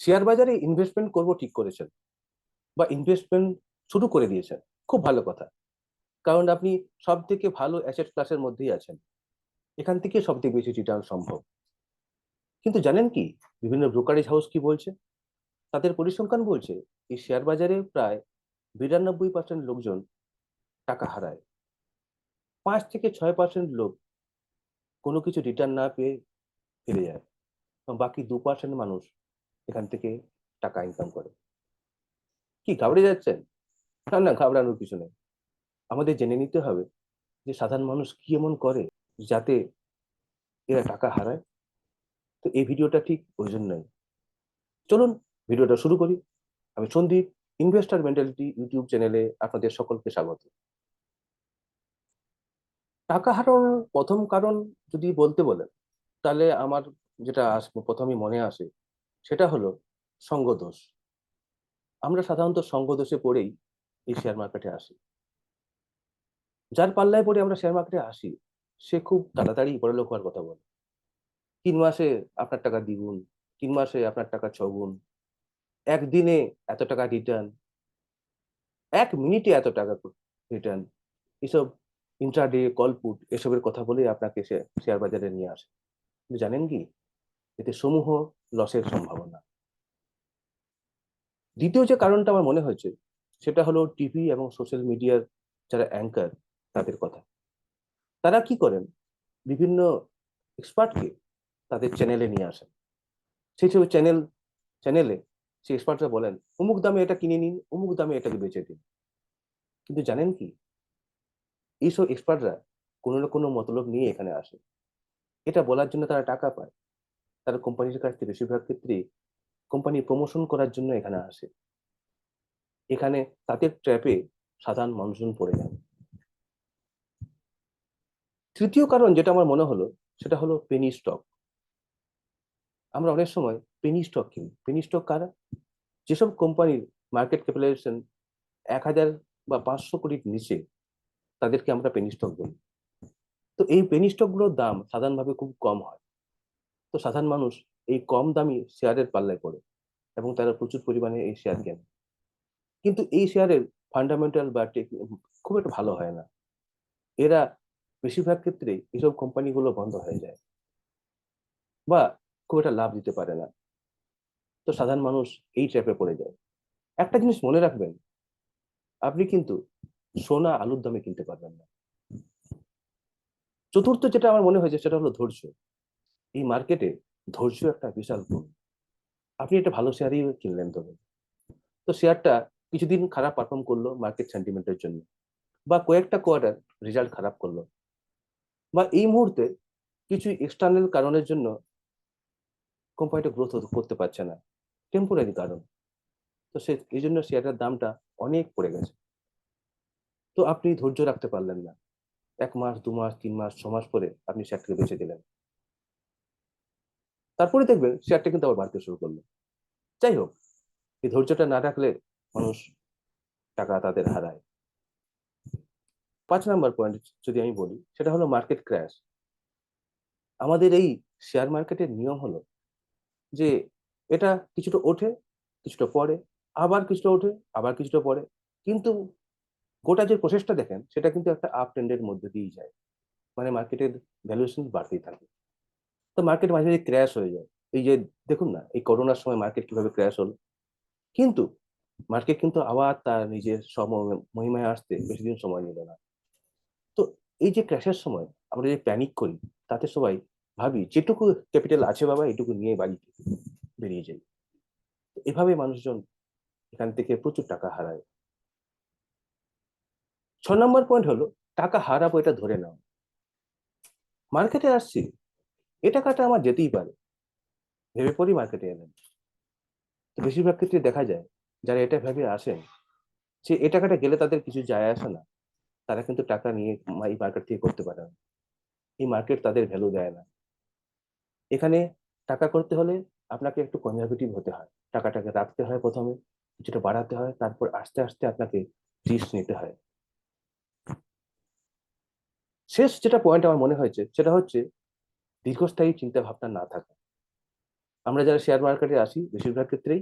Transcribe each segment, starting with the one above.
Share বাজারে investment করব ঠিক করেছেন বা ইনভেস্টমেন্ট শুরু করে দিয়েছেন, খুব ভালো কথা। কারণ আপনি সব থেকে ভালো অ্যাসেট ক্লাসের মধ্যেই আছেন। এখান থেকে সব থেকে বেশি রিটার্ন সম্ভব। কিন্তু জানেন কি? বিভিন্ন ব্রোকারেজ হাউস কি বলছে? তাদের পরিসংখ্যান বলছে, এই শেয়ার বাজারে প্রায় বিরানব্বই পার্সেন্ট লোকজন টাকা হারায়। পাঁচ থেকে ছয় পার্সেন্ট লোক কোনো কিছু রিটার্ন না পেয়ে ফিরে যায়। বাকি দু পার্সেন্ট মানুষ এখান থেকে টাকা ইনকাম করে। কি, ঘাবড়ে যাচ্ছেন? না না, ঘাবড়ানোর কিছু নেই। আমাদের জেনে নিতে হবে যে সাধারণ মানুষ কি এমন করে যাতে এরা টাকা হারায়। তো এই ভিডিওটা ঠিক ওই জন্যই। চলুন ভিডিওটা শুরু করি। আমি সন্দীপ ইনভেস্টার মেন্টালিটি ইউটিউব চ্যানেলে আপনাদের সকলকে স্বাগত। টাকা হারানোর প্রথম কারণ যদি বলতে বলেন, তাহলে আমার যেটা আসব প্রথমেই মনে আসে সেটা হলো সঙ্গদোষ। আমরা সাধারণত সঙ্গদোষে পড়েই এই শেয়ার মার্কেটে আসি। যার পাল্লায় পড়ে আমরা শেয়ার মার্কেটে আসি, সে খুব তাড়াতাড়ি বড়লোক হওয়ার কথা বলে। তিন মাসে আপনার টাকা দ্বিগুণ, তিন মাসে আপনার টাকা ছগুণ, একদিনে এত টাকা রিটার্ন এক মিনিটে এত টাকা রিটার্ন এসব ইন্ট্রাডে কলপুট এসবের কথা বলে আপনাকে সে শেয়ার বাজারে নিয়ে আসে। জানেন কি? এতে সমূহ লসের সম্ভাবনা। দ্বিতীয় যে কারণটা আমার মনে হয়েছে, সেটা হলো টিভি এবং সোশ্যাল মিডিয়ার যারা অ্যাঙ্কার তাদের কথা। তারা কি করেন? বিভিন্ন এক্সপার্টকে তাদের চ্যানেলে নিয়ে আসেন। সেই সব চ্যানেল চ্যানেলে সেই এক্সপার্টরা বলেন, অমুক দামে এটা কিনে নিন, অমুক দামে এটাকে বেচে দিন। কিন্তু জানেন কি? এইসব এক্সপার্টরা কোনো না কোনো মতলব নিয়ে এখানে আসে। এটা বলার জন্য তারা টাকা পায়। তারা কোম্পানির কাছ থেকে বেশিরভাগ ক্ষেত্রে কোম্পানি প্রমোশন করার জন্য এখানে আসে। এখানে তাদের ট্র্যাপে সাধারণ মানুষজন পড়ে যান। তৃতীয় কারণ যেটা আমার মনে হলো, সেটা হলো পেনি স্টক আমরা অনেক সময় পেনি স্টক কিনি। পেনি স্টক কারা? যেসব কোম্পানির মার্কেট ক্যাপিটালাইজেশন এক হাজার বা পাঁচশো কোটির নিচে, তাদেরকে আমরা পেনি স্টক বলি। তো এই পেনি স্টকগুলোর দাম সাধারণভাবে খুব কম হয়। তো সাধারণ মানুষ এই কম দামি শেয়ারের পাল্লায় পড়ে এবং তারা প্রচুর পরিমাণে এই শেয়ার কেনে। কিন্তু এই শেয়ারের ফান্ডামেন্টাল বা খুব একটা ভালো হয় না। এরা বেশিরভাগ ক্ষেত্রে এইসব কোম্পানিগুলো বন্ধ হয়ে যায়। বা খুব একটা লাভ দিতে পারে না। তো সাধারণ মানুষ এই ট্র্যাপে পড়ে যায়। একটা জিনিস মনে রাখবেন আপনি কিন্তু সোনা আলুর দামে কিনতে পারবেন না। চতুর্থ যেটা আমার মনে হয়েছে সেটা হলো ধৈর্য। এই মার্কেটে ধৈর্য একটা বিশাল গুণ। আপনি একটা ভালো শেয়ারই কিনলেন তবে। তো শেয়ারটা কিছুদিন খারাপ পারফর্ম করল মার্কেট সেন্টিমেন্টের জন্য বা কয়েকটা কোয়ার্টার রেজাল্ট খারাপ করল। বা এই মুহূর্তে কিছু এক্সটার্নাল কারণের জন্য কোম্পানিটা গ্রোথ করতে পারছে না। টেম্পোরারি কারণ। তো সে, এই জন্য শেয়ারের দামটা অনেক পড়ে গেছে। তো আপনি ধৈর্য রাখতে পারলেন না। এক মাস, দু মাস, তিন মাস, ছ মাস পরে আপনি শেয়ারটাকে বেঁচে দিলেন তারপরে দেখবেন শেয়ারটা কিন্তু আবার বাড়তে শুরু করল। যাই হোক এই ধৈর্যটা না রাখলে মানুষ টাকা তাদের হারায়। পাঁচ নাম্বার পয়েন্ট যদি আমি বলি, সেটা হলো মার্কেট ক্র্যাশ আমাদের এই শেয়ার মার্কেটের নিয়ম হলো যে এটা কিছুটা ওঠে, কিছুটা পড়ে, আবার কিছুটা ওঠে, আবার কিছুটা পড়ে। কিন্তু গোটা যে প্রসেসটা দেখেন, সেটা কিন্তু একটা আপ ট্রেন্ডের মধ্যে দিয়েই যায়। মানে মার্কেটের ভ্যালুয়েশন বাড়তেই থাকে। তো মার্কেট মাঝে মাঝে ক্র্যাশ হয়ে যায়। এই যে দেখুন না, এই করোনার সময় মার্কেট কীভাবে ক্র্যাশ হলো? কিন্তু মার্কেট কিন্তু আবার তার নিজের সম, মহিমায় আসতে বেশি দিন সময় নিল না। তো এই যে ক্র্যাশের সময় আমরা যে প্যানিক করি, তাতে সবাই ভাবি, যেটুকু ক্যাপিটাল আছে বাবা, এটুকু নিয়ে বাড়ি বেরিয়ে যাই। এভাবে মানুষজন এখান থেকে প্রচুর টাকা হারায়। ছ নম্বর পয়েন্ট হলো, টাকা হারাবো এটা ধরে নাও। মার্কেটে আসছি এ টাকাটা আমার যেতেই পারে। ভেবে পরই মার্কেটে এলেন। তো বেশিরভাগ ক্ষেত্রে দেখা যায়, যারা এটা ভেবে আসেন, যে এ টাকাটা গেলে তাদের কিছু যায় আসে না। তারা কিন্তু টাকা নিয়ে এই মার্কেট থেকে করতে পারে না। এই মার্কেট তাদের ভ্যালু দেয় না। এখানে টাকা করতে হলে আপনাকে একটু কনজারভেটিভ হতে হয়। টাকাটাকে রাখতে হয় প্রথমে, কিছুটা বাড়াতে হয়, তারপর আস্তে আস্তে আপনাকে রিস্ক নিতে হয়। শেষ যেটা পয়েন্ট আমার মনে হয়েছে, সেটা হচ্ছে দীর্ঘস্থায়ী চিন্তা ভাবনা না থাকা। আমরা যারা শেয়ার মার্কেটে আসি বেশিরভাগ ক্ষেত্রেই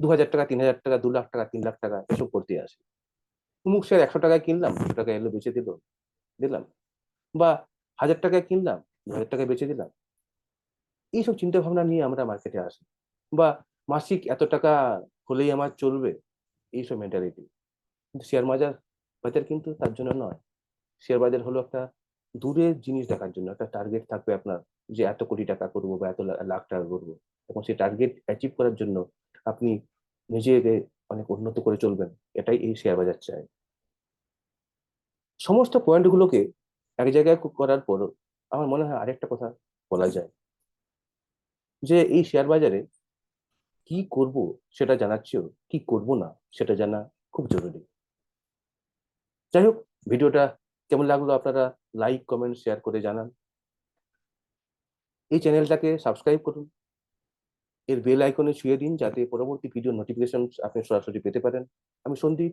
দু হাজার টাকা, তিন হাজার টাকা, দু লাখ টাকা, তিন লাখ টাকা এসব করতে আসি। অমুক শেয়ার একশো টাকায় কিনলাম, দুশো টাকা এলো, বেচে দিল, দিলাম। বা হাজার টাকায় কিনলাম দু হাজার টাকায় বেচে দিলাম। এইসব চিন্তা ভাবনা নিয়ে আমরা মার্কেটে আসি। বা মাসিক এত টাকা হলেই আমার চলবে, এইসব মেন্টালিটি কিন্তু শেয়ার বাজার বাজার কিন্তু তার জন্য নয়। শেয়ার বাজার হলো একটা দূরের জিনিস দেখার জন্য একটা টার্গেট থাকবে আপনার যে এত কোটি টাকা করব বা এত লাখ টাকা করব। এবং সেই টার্গেট অ্যাচিভ করার জন্য আপনি নিজেকে অনেক উন্নত করে চলবেন। এটাই এই শেয়ার বাজার চায় সমস্ত পয়েন্টগুলোকে এক জায়গায় করার পর আমার মনে হয় আরেকটা কথা বলা যায়। যে এই শেয়ার বাজারে কি করব সেটা জানার চেয়েও কি করব না সেটা জানা খুব জরুরি। যাই হোক ভিডিওটা কেমন লাগল আপনারা? লাইক কমেন্ট শেয়ার করে জানান। এই চ্যানেলটাকে সাবস্ক্রাইব করুন। এর বেল আইকনে ছুঁয়ে দিন যাতে পরবর্তী ভিডিও নোটিফিকেশন আপনি সরাসরি পেতে পারেন। আমি সন্দীপ